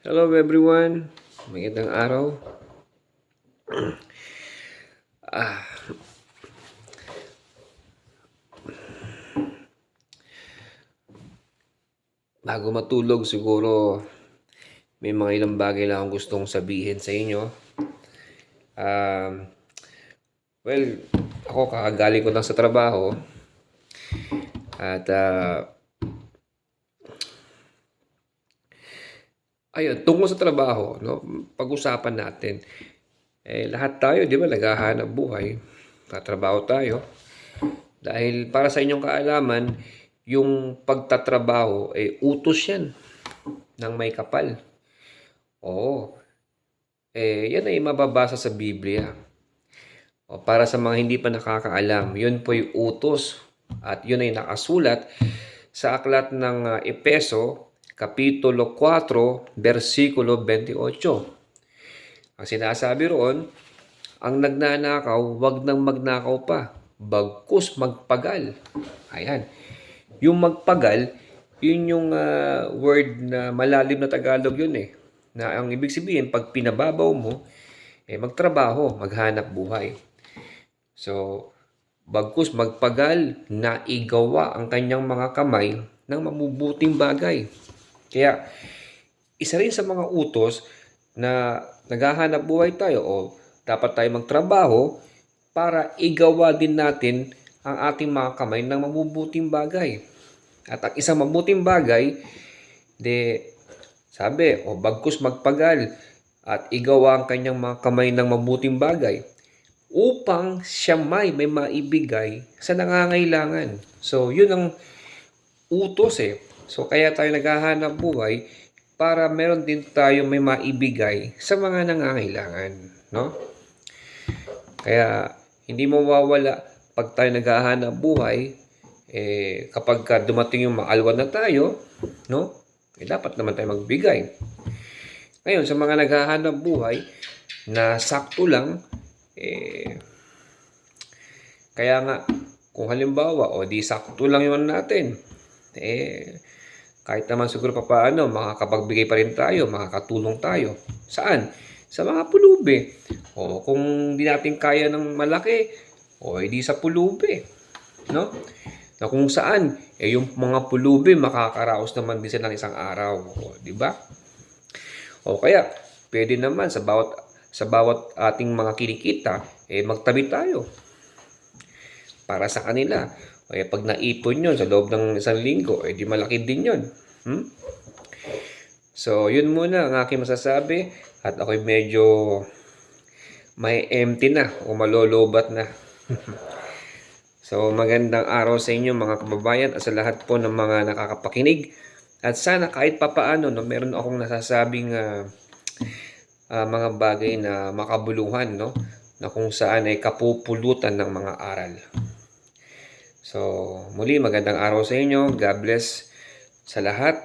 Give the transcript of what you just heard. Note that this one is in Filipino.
Hello everyone. Magandang araw. ah. Bago matulog siguro may mga ilang bagay lang akong gustong sabihin sa inyo. Um, well, ako kakagaling ko lang sa trabaho. At ah, Ayun, tungkol sa trabaho, no? Pag-usapan natin. Eh, lahat tayo, di ba, naghahanap buhay. Tatrabaho tayo. Dahil para sa inyong kaalaman, yung pagtatrabaho, eh, utos yan ng may kapal. Oo. Eh, yan ay mababasa sa Biblia. O, para sa mga hindi pa nakakaalam, yun po yung utos. At yun ay nakasulat sa aklat ng ah, Epeso, Kapitulo 4, versikulo 28. Ang sinasabi roon, ang nagnanakaw, wag nang magnakaw pa, bagkus magpagal. Ayan. Yung magpagal, yun yung ah, word na malalim na Tagalog yun eh. Na ang ibig sabihin, pag pinababaw mo, eh, magtrabaho, maghanap buhay. So, bagkus magpagal na igawa ang kanyang mga kamay ng mabubuting bagay. Kaya, isa rin sa mga utos na naghahanap buhay tayo o dapat tayo magtrabaho para igawa din natin ang ating mga kamay ng mabubuting bagay. At ang isang mabuting bagay, de, sabi, o bagkus magpagal at igawa ang kanyang mga kamay ng mabuting bagay upang siya may may maibigay sa nangangailangan. So, yun ang utos eh. So, kaya tayo naghahanap buhay para meron din tayo may maibigay sa mga nangangailangan. No? Kaya, hindi mawawala pag tayo naghahanap buhay, eh, kapag ka dumating yung maalwan na tayo, no? Eh, dapat naman tayo magbigay. Ngayon, sa mga naghahanap buhay, na sakto lang, eh, kaya nga, kung halimbawa, o di sakto lang yun natin, eh, kahit naman siguro pa paano, makakapagbigay pa rin tayo, makakatulong tayo. Saan? Sa mga pulubi. O kung di natin kaya ng malaki, o hindi sa pulubi. No? Na kung saan, eh yung mga pulubi, makakaraos naman din sila ng isang araw. O, di ba? O kaya, pwede naman sa bawat sa bawat ating mga kinikita, eh magtabi tayo para sa kanila. Kaya pag naipon yun sa loob ng isang linggo, eh di malaki din yun. Hmm? So, yun muna ang aking masasabi. At ako'y medyo may empty na o malolobat na. so, magandang araw sa inyo mga kababayan at sa lahat po ng mga nakakapakinig. At sana kahit papaano, no, meron akong nasasabing ah, ah, mga bagay na makabuluhan, no? Na kung saan ay kapupulutan ng mga aral. So, muli magandang araw sa inyo. God bless sa lahat.